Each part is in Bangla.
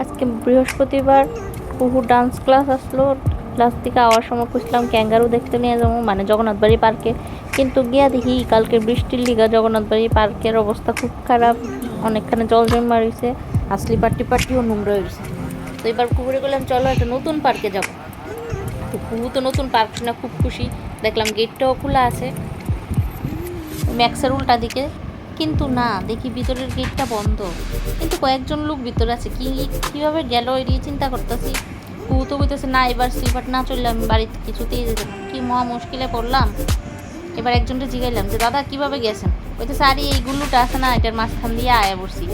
আজকে বৃহস্পতিবার বহু ডান্স ক্লাস আসলো। ক্লাস থেকে আওয়ার সময় খুঁজলাম, ক্যাঙ্গারু দেখতে নিয়ে যাব মানে জগন্নাথবাড়ি পার্কে কিন্তু গিয়া দেখি কালকে বৃষ্টির লিগা জগন্নাথবাড়ি পার্কের অবস্থা খুব খারাপ, অনেকখানে জল জমা রয়েছে, আর স্লিপার টিপারটিও নোংরা হয়েছে তো এবার কুকুরে বললাম, চলো একটা নতুন পার্কে যাব। তো কুহু তো নতুন পার্ক না খুব খুশি। দেখলাম গেটটাও খোলা আছে। ম্যাক্সের উল্টা দিকে কিন্তু না, দেখি ভিতরের গেটটা বন্ধ। কিন্তু কয়েকজন লোক ভিতরে আছে, কি, কীভাবে গেল এড়িয়ে চিন্তা করতেছি? কু তো বলতেছে না, এবার স্লিপার না চললে আমি বাড়িতে কিছুতেই যেতে কি মহা মুশকিলে পড়লাম। এবার একজনকে জিগাইলাম যে, দাদা, কীভাবে গেছেন? বলতেছে আরে, এই গুল্লুটা আছে না, এটার মাঝখান দিয়ে আয়া বসছি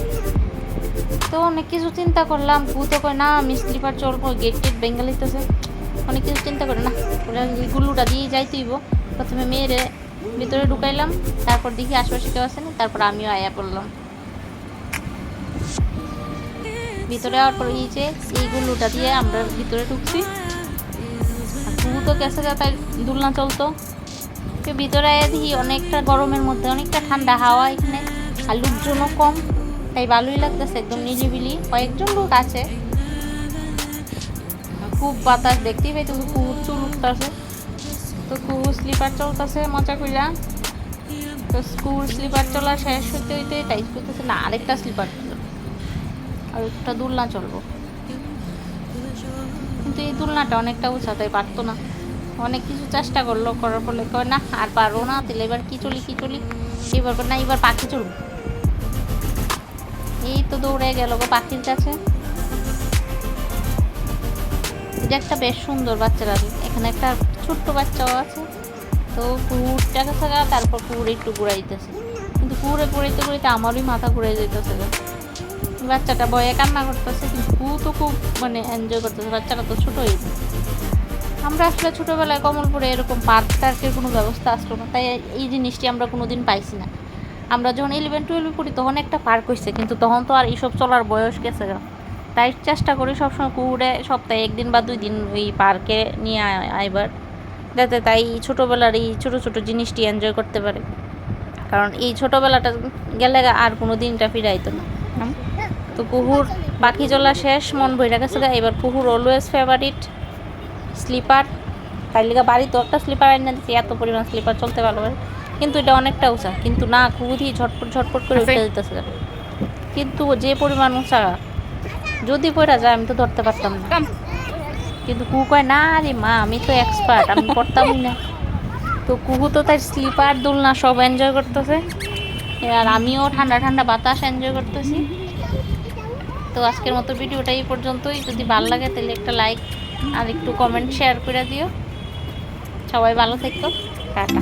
তো অনেক কিছু চিন্তা করলাম কু তো কয়, না, আমি স্লিপার চলবো গেট টেট বেঙ্গালিতেছে অনেক কিছু চিন্তা করে, না, ওরা এই গুল্লুটা দিয়ে যাইতেইব। প্রথমে মেয়েরে ভিতরে ঢুকাইলাম, তারপর দেখি আশেপাশে কেউ আসেনি তারপর আমিও আয়া পড়লাম। ভিতরে আওয়ার পর এই যে এই গুল্লুটা দিয়ে আমরা ভিতরে ঢুকছি। কুহু তো গেছে তাই দুলনা চলতো। তো ভিতরে আয়া দেখি অনেকটা গরমের মধ্যে, অনেকটা ঠান্ডা হাওয়া এখানে, আর লোকজনও কম। তাই ভালোই লাগতেছে, একদম নিরিবিলি। কয়েকজন লোক আছে। খুব বাতাস, দেখতেই পাই তুমি কুহুর চুল উঠতেছে। তো কুহু স্লিপার চলতেছে, মজা কইরা। তো স্কুল স্লিপার চলা শেষ হইতে হইতে তাই করতেছে না, আরেকটা স্লিপার আর একটা দুলনা চলবো। কিন্তু এই দুলনাটা অনেকটা উঁচা, তাই পারতো না। অনেক কিছু চেষ্টা করল, করার ফলে কয়, না, আর পারব না, তাহলে এবার কি চলি কি চলি? এবার না, এবার পাখি চলবো। এই তো দৌড়ে গেল গো পাখির কাছে। এটা একটা বেশ সুন্দর বাচ্চারা। এখানে একটা ছোট্ট বাচ্চাও আছে। তো কুকুরটা কাছে গা তারপর কুকুর একটু ঘুরাইতেছে কিন্তু কুকুরে ঘুরাইতে ঘুরাইতে আমারই মাথা ঘুরে যেতেছে বাচ্চাটা বয়ে কান্না করতেছে, কিন্তু কু তো খুব মানে এনজয় করতেছে, বাচ্চাটা তো ছোট হয়েছে আমরা আসলে ছোটোবেলায় কমলপুরে এরকম পার্ক টার্কের কোনো ব্যবস্থা আসলো না, তাই এই জিনিসটি আমরা কোনোদিন পাইছি না। আমরা যখন ইলেভেন টুয়েলভে পড়ি, তখন একটা পার্ক হয়েছে কিন্তু তখন তো আর এইসব চলার বয়স গেছে তাই চেষ্টা করি সবসময় কুকুরে সপ্তাহে একদিন বা দুই দিন ওই পার্কে নিয়ে আইবার যাতে তাই ছোটোবেলার এই ছোটো ছোটো জিনিসটি এনজয় করতে পারে। কারণ এই ছোটোবেলাটা গেলে আর কোনো দিনটা ফিরাইতো না। তো কুহুর পাখি চলা শেষ মন বইরা গেছে এবার কুহুর অলওয়েজ ফেভারিট স্লিপার তাই লিগা বাড়িতে একটা স্লিপার আইনা দিচ্ছি এত পরিমাণ স্লিপার চলতে ভালো পারে কিন্তু এটা অনেকটা উঁচা। কিন্তু না কুহুদি ঝটপট ঝটপট করে উঠে দিতেছে কিন্তু যে পরিমাণ উঁচা যদি পড়া যায় আমি তো ধরতে পারতাম না। কিন্তু কু কয় না রে মা আমি তো এক্সপার্ট আমি করতামই না। তো কুহু তো তার স্লিপার দোলনা সব এনজয় করতেছে। আর আমিও ঠান্ডা ঠান্ডা বাতাস এনজয় করতেছি। তো আজকের মতো ভিডিওটা এই পর্যন্তই। যদি ভালো লাগে তাহলে একটা লাইক আর একটু কমেন্ট শেয়ার করে দিও। সবাই ভালো থাকতো টাটা।